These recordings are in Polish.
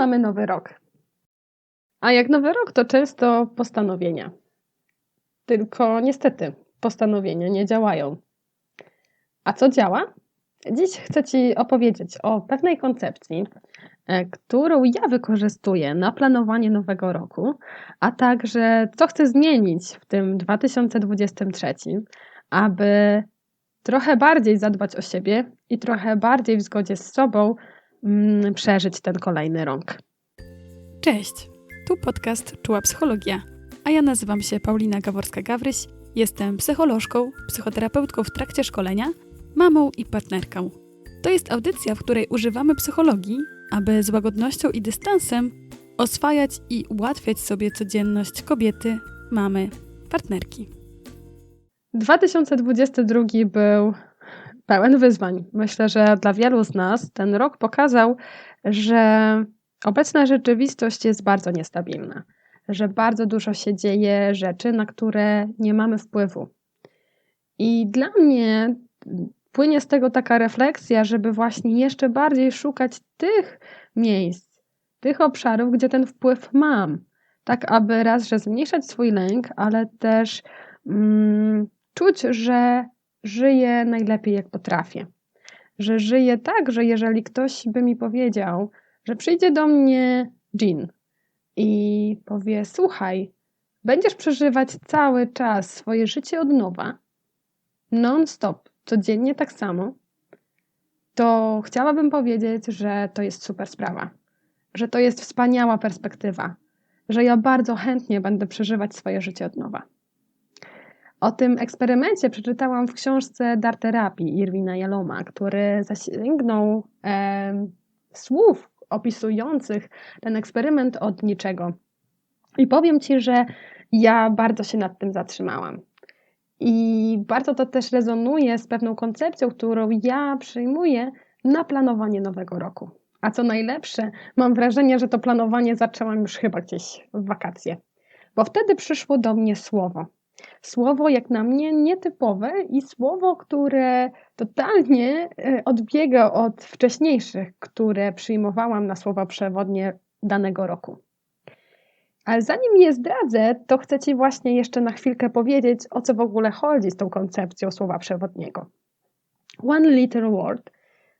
mamy nowy rok. A jak nowy rok, to często postanowienia. Tylko niestety postanowienia nie działają. A co działa? Dziś chcę Ci opowiedzieć o pewnej koncepcji, e, którą ja wykorzystuję na planowanie nowego roku, a także co chcę zmienić w tym 2023, aby trochę bardziej zadbać o siebie i trochę bardziej w zgodzie z sobą przeżyć ten kolejny rok. Cześć, tu podcast Czuła Psychologia, a ja nazywam się Paulina Gaworska-Gawryś, jestem psycholożką, psychoterapeutką w trakcie szkolenia, mamą i partnerką. To jest audycja, w której używamy psychologii, aby z łagodnością i dystansem oswajać i ułatwiać sobie codzienność kobiety, mamy, partnerki. 2022 był pełen wyzwań. Myślę, że dla wielu z nas ten rok pokazał, że obecna rzeczywistość jest bardzo niestabilna, że bardzo dużo się dzieje rzeczy, na które nie mamy wpływu. I dla mnie płynie z tego taka refleksja, żeby właśnie jeszcze bardziej szukać tych miejsc, tych obszarów, gdzie ten wpływ mam, tak aby raz, że zmniejszać swój lęk, ale też mm, czuć, że żyję najlepiej jak potrafię. Że żyję tak, że jeżeli ktoś by mi powiedział, że przyjdzie do mnie Jean i powie: Słuchaj, będziesz przeżywać cały czas swoje życie od nowa, non-stop, codziennie tak samo, to chciałabym powiedzieć, że to jest super sprawa, że to jest wspaniała perspektywa, że ja bardzo chętnie będę przeżywać swoje życie od nowa. O tym eksperymencie przeczytałam w książce Dar Terapii Irwina Jaloma, który zasięgnął e, słów opisujących ten eksperyment od niczego. I powiem Ci, że ja bardzo się nad tym zatrzymałam. I bardzo to też rezonuje z pewną koncepcją, którą ja przyjmuję na planowanie nowego roku. A co najlepsze, mam wrażenie, że to planowanie zaczęłam już chyba gdzieś w wakacje, bo wtedy przyszło do mnie słowo Słowo jak na mnie nietypowe i słowo, które totalnie e, odbiega od wcześniejszych, które przyjmowałam na słowa przewodnie danego roku. Ale zanim je zdradzę, to chcę Ci właśnie jeszcze na chwilkę powiedzieć, o co w ogóle chodzi z tą koncepcją słowa przewodniego. One Liter Word,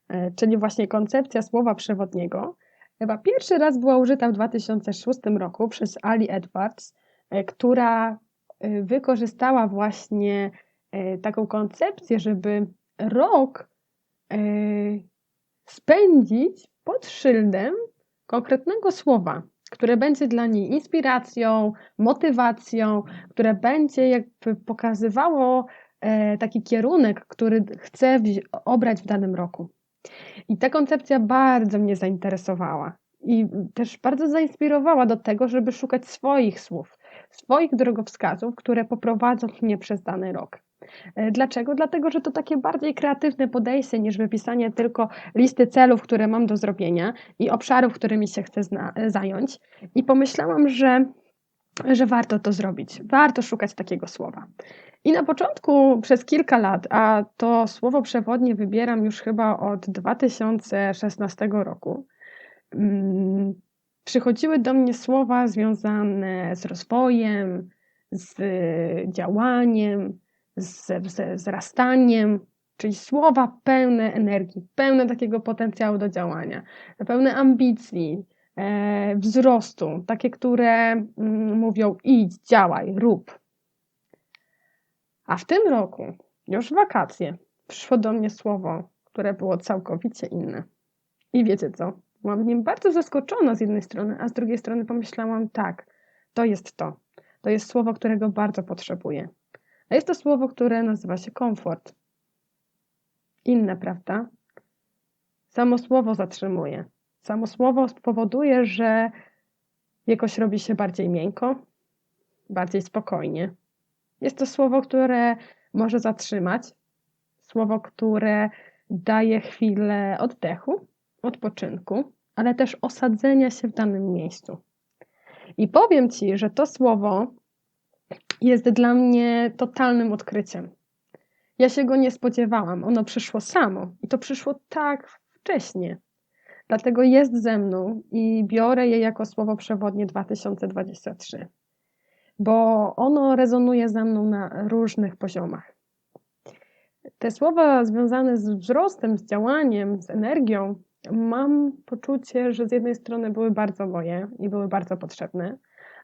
e, czyli właśnie koncepcja słowa przewodniego, chyba pierwszy raz była użyta w 2006 roku przez Ali Edwards, e, która wykorzystała właśnie y, taką koncepcję, żeby rok y, spędzić pod szyldem konkretnego słowa, które będzie dla niej inspiracją, motywacją, które będzie jakby pokazywało taki kierunek, który chce obrać w danym roku. I ta koncepcja bardzo mnie zainteresowała i też bardzo zainspirowała do tego, żeby szukać swoich słów, swoich drogowskazów, które poprowadzą mnie przez dany rok. E, dlaczego? Dlatego, że to takie bardziej kreatywne podejście niż wypisanie tylko listy celów, które mam do zrobienia i obszarów, którymi się chcę zająć. I pomyślałam, że, że warto to zrobić, warto szukać takiego słowa. I na początku przez kilka lat, a to słowo przewodnie wybieram już chyba od 2016 roku, mm, przychodziły do mnie słowa związane z rozwojem, z działaniem, z wzrastaniem, czyli słowa pełne energii, pełne takiego potencjału do działania, pełne ambicji, e, wzrostu, takie, które mm, mówią idź, działaj, rób. A w tym roku, już wakacje, przyszło do mnie słowo, które było całkowicie inne. I wiecie co? Byłam nim bardzo zaskoczona z jednej strony, a z drugiej strony pomyślałam, tak, to jest to. To jest słowo, którego bardzo potrzebuję. A jest to słowo, które nazywa się komfort. Inne, prawda? Samo słowo zatrzymuje. Samo słowo spowoduje, że jakoś robi się bardziej miękko, bardziej spokojnie. Jest to słowo, które może zatrzymać, słowo, które daje chwilę oddechu, odpoczynku, ale też osadzenia się w danym miejscu. I powiem Ci, że to słowo jest dla mnie totalnym odkryciem. Ja się go nie spodziewałam, ono przyszło samo i to przyszło tak wcześnie. Dlatego jest ze mną i biorę je jako słowo przewodnie 2023, bo ono rezonuje ze mną na różnych poziomach. Te słowa związane z wzrostem, z działaniem, z energią, mam poczucie, że z jednej strony były bardzo moje i były bardzo potrzebne,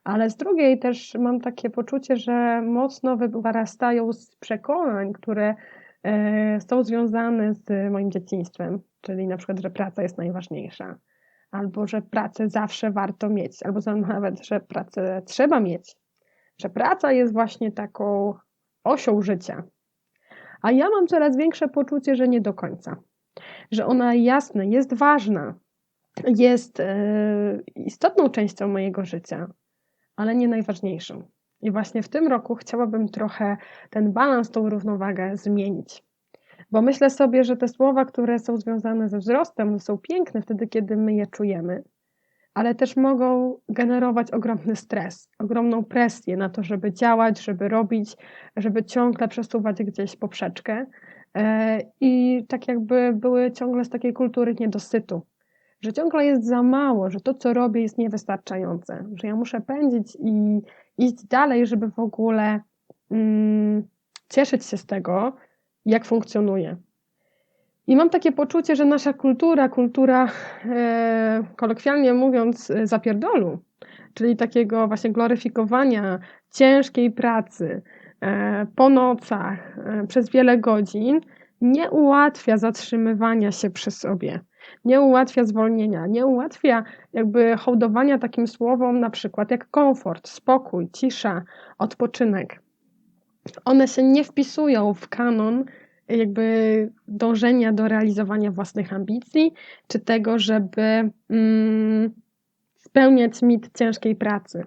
ale z drugiej też mam takie poczucie, że mocno wyrastają z przekonań, które e, są związane z moim dzieciństwem, czyli na przykład, że praca jest najważniejsza, albo że pracę zawsze warto mieć, albo nawet, że pracę trzeba mieć, że praca jest właśnie taką osią życia. A ja mam coraz większe poczucie, że nie do końca. Że ona jasne, jest ważna, jest e, istotną częścią mojego życia, ale nie najważniejszą. I właśnie w tym roku chciałabym trochę ten balans, tą równowagę zmienić. Bo myślę sobie, że te słowa, które są związane ze wzrostem, są piękne wtedy, kiedy my je czujemy, ale też mogą generować ogromny stres, ogromną presję na to, żeby działać, żeby robić, żeby ciągle przesuwać gdzieś poprzeczkę. E, I tak jakby były ciągle z takiej kultury niedosytu, że ciągle jest za mało, że to, co robię, jest niewystarczające, że ja muszę pędzić i iść dalej, żeby w ogóle mm, cieszyć się z tego, jak funkcjonuje. I mam takie poczucie, że nasza kultura, kultura e, kolokwialnie mówiąc, zapierdolu, czyli takiego właśnie gloryfikowania ciężkiej pracy e, po nocach, e, przez wiele godzin, nie ułatwia zatrzymywania się przy sobie, nie ułatwia zwolnienia, nie ułatwia jakby hołdowania takim słowom, na przykład jak komfort, spokój, cisza, odpoczynek. One się nie wpisują w kanon jakby dążenia do realizowania własnych ambicji, czy tego, żeby mm, spełniać mit ciężkiej pracy.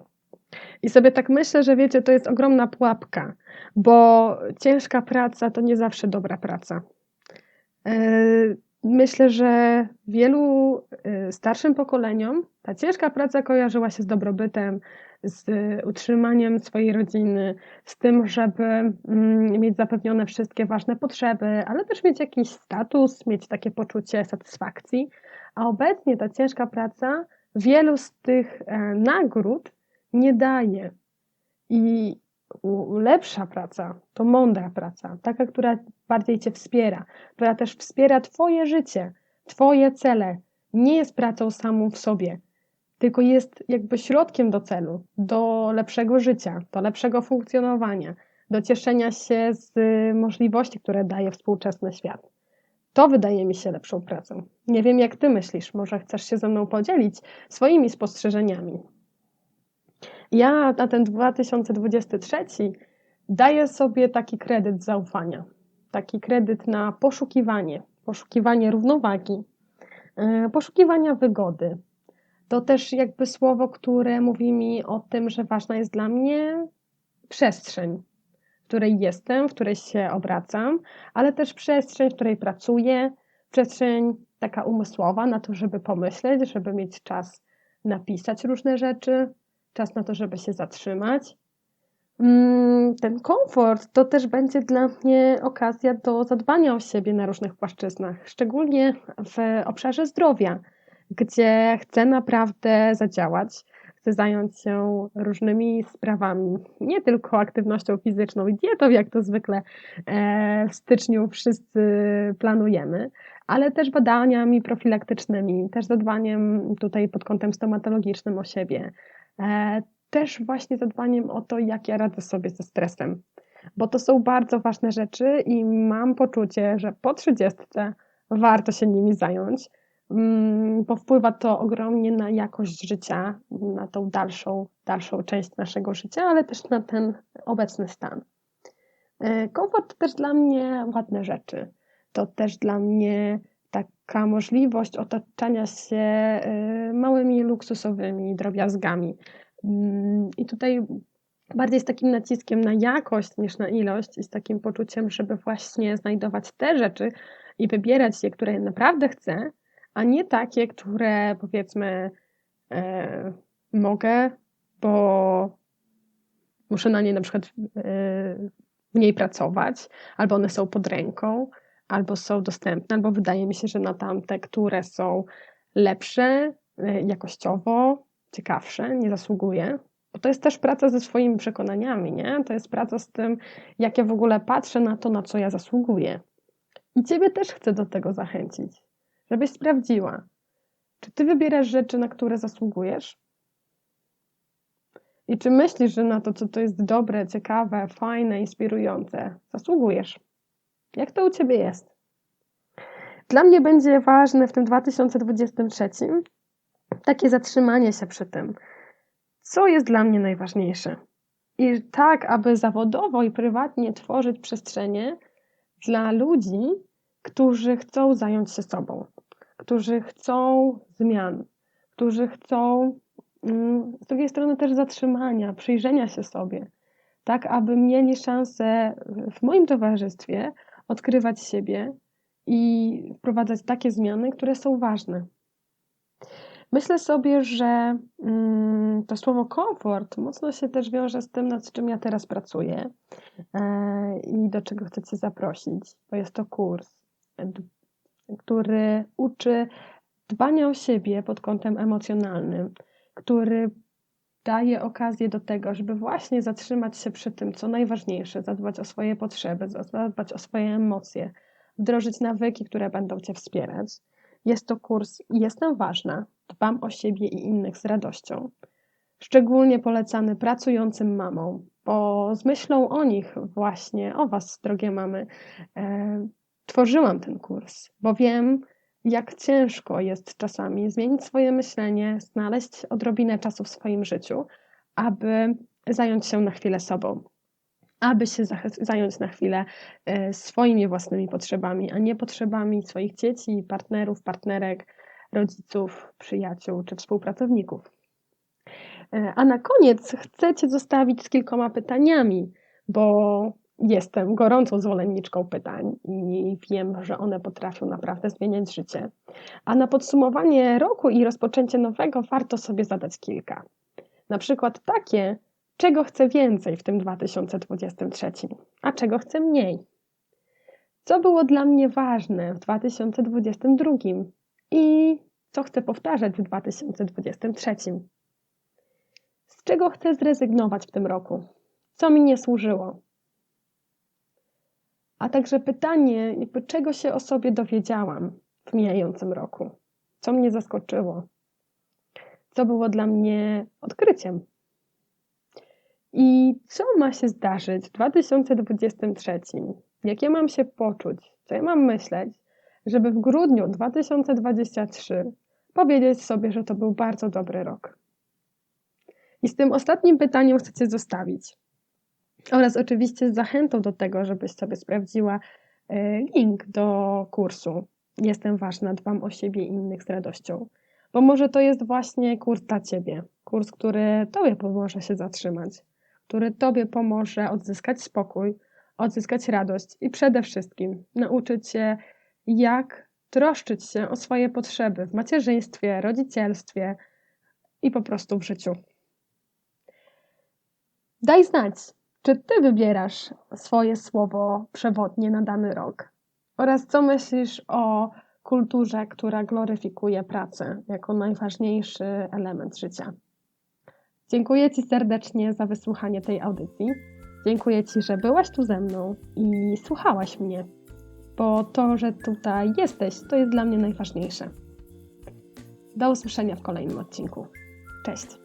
I sobie tak myślę, że wiecie, to jest ogromna pułapka, bo ciężka praca to nie zawsze dobra praca. E, myślę, że wielu e, starszym pokoleniom ta ciężka praca kojarzyła się z dobrobytem, z utrzymaniem swojej rodziny, z tym, żeby mm, mieć zapewnione wszystkie ważne potrzeby, ale też mieć jakiś status, mieć takie poczucie satysfakcji. A obecnie ta ciężka praca wielu z tych e, nagród nie daje. I lepsza praca to mądra praca, taka, która bardziej Cię wspiera, która też wspiera Twoje życie, Twoje cele. Nie jest pracą samą w sobie, tylko jest jakby środkiem do celu, do lepszego życia, do lepszego funkcjonowania, do cieszenia się z możliwości, które daje współczesny świat. To wydaje mi się lepszą pracą. Nie wiem, jak ty myślisz, może chcesz się ze mną podzielić swoimi spostrzeżeniami. Ja na ten 2023 daję sobie taki kredyt zaufania, taki kredyt na poszukiwanie, poszukiwanie równowagi, e, poszukiwania wygody, to też jakby słowo, które mówi mi o tym, że ważna jest dla mnie przestrzeń, której jestem, w której się obracam, ale też przestrzeń, w której pracuję, przestrzeń taka umysłowa na to, żeby pomyśleć, żeby mieć czas napisać różne rzeczy, czas na to, żeby się zatrzymać. Mm, ten komfort to też będzie dla mnie okazja do zadbania o siebie na różnych płaszczyznach, szczególnie w obszarze zdrowia gdzie chcę naprawdę zadziałać, chcę zająć się różnymi sprawami, nie tylko aktywnością fizyczną i dietą, jak to zwykle e, w styczniu wszyscy planujemy, ale też badaniami profilaktycznymi, też zadbaniem tutaj pod kątem stomatologicznym o siebie, e, też właśnie zadbaniem o to, jak ja radzę sobie ze stresem, bo to są bardzo ważne rzeczy i mam poczucie, że po trzydziestce warto się nimi zająć, bo wpływa to ogromnie na jakość życia, na tą dalszą, dalszą część naszego życia, ale też na ten obecny stan. E, komfort to też dla mnie ładne rzeczy. To też dla mnie taka możliwość otaczania się e, małymi luksusowymi drobiazgami. Mm, I tutaj bardziej z takim naciskiem na jakość niż na ilość i z takim poczuciem, żeby właśnie znajdować te rzeczy i wybierać je, które naprawdę chcę, a nie takie, które powiedzmy e, mogę, bo muszę na nie na przykład e, mniej pracować, albo one są pod ręką, albo są dostępne, albo wydaje mi się, że na tamte, które są lepsze, y, jakościowo, ciekawsze, nie zasługuję. Bo to jest też praca ze swoimi przekonaniami, nie? To jest praca z tym, jak ja w ogóle patrzę na to, na co ja zasługuję. I Ciebie też chcę do tego zachęcić, żebyś sprawdziła, czy Ty wybierasz rzeczy, na które zasługujesz? I czy myślisz, że na to, co to jest dobre, ciekawe, fajne, inspirujące, zasługujesz? Jak to u Ciebie jest? Dla mnie będzie ważne w tym 2023 takie zatrzymanie się przy tym, co jest dla mnie najważniejsze. I tak, aby zawodowo i prywatnie tworzyć przestrzenie dla ludzi, którzy chcą zająć się sobą, którzy chcą zmian, którzy chcą mm, z drugiej strony też zatrzymania, przyjrzenia się sobie, tak aby mieli szansę w moim towarzystwie odkrywać siebie i wprowadzać takie zmiany, które są ważne. Myślę sobie, że mm, to słowo komfort mocno się też wiąże z tym, nad czym ja teraz pracuję e, i do czego chcę Cię zaprosić, bo jest to kurs, który uczy dbania o siebie pod kątem emocjonalnym, który daje okazję do tego, żeby właśnie zatrzymać się przy tym, co najważniejsze, zadbać o swoje potrzeby, zadbać o swoje emocje, wdrożyć nawyki, które będą Cię wspierać. Jest to kurs Jestem ważna, dbam o siebie i innych z radością. Szczególnie polecany pracującym mamom, bo z myślą o nich właśnie, o Was, drogie mamy, e, tworzyłam ten kurs, bo wiem, jak ciężko jest czasami zmienić swoje myślenie, znaleźć odrobinę czasu w swoim życiu, aby zająć się na chwilę sobą, aby się zająć na chwilę e, swoimi własnymi potrzebami, a nie potrzebami swoich dzieci, partnerów, partnerek, rodziców, przyjaciół czy współpracowników. E, a na koniec chcę Cię zostawić z kilkoma pytaniami, bo jestem gorącą zwolenniczką pytań i wiem, że one potrafią naprawdę zmieniać życie. A na podsumowanie roku i rozpoczęcie nowego warto sobie zadać kilka. Na przykład takie, czego chcę więcej w tym 2023, a czego chcę mniej. Co było dla mnie ważne w 2022 i co chcę powtarzać w 2023. Z czego chcę zrezygnować w tym roku? Co mi nie służyło? A także pytanie, jakby czego się o sobie dowiedziałam w mijającym roku? Co mnie zaskoczyło? Co było dla mnie odkryciem? I co ma się zdarzyć w 2023? Jak ja mam się poczuć? Co ja mam myśleć, żeby w grudniu 2023 powiedzieć sobie, że to był bardzo dobry rok? I z tym ostatnim pytaniem chcecie zostawić. Oraz oczywiście zachętą do tego, żebyś sobie sprawdziła e, link do kursu. Jestem ważna, dbam o siebie i innych z radością. Bo może to jest właśnie kurs dla Ciebie. Kurs, który Tobie pomoże się zatrzymać, który Tobie pomoże odzyskać spokój, odzyskać radość i przede wszystkim nauczyć się, jak troszczyć się o swoje potrzeby w macierzyństwie, rodzicielstwie i po prostu w życiu. Daj znać, czy ty wybierasz swoje słowo przewodnie na dany rok? Oraz co myślisz o kulturze, która gloryfikuje pracę jako najważniejszy element życia? Dziękuję Ci serdecznie za wysłuchanie tej audycji. Dziękuję Ci, że byłaś tu ze mną i słuchałaś mnie, bo to, że tutaj jesteś, to jest dla mnie najważniejsze. Do usłyszenia w kolejnym odcinku. Cześć!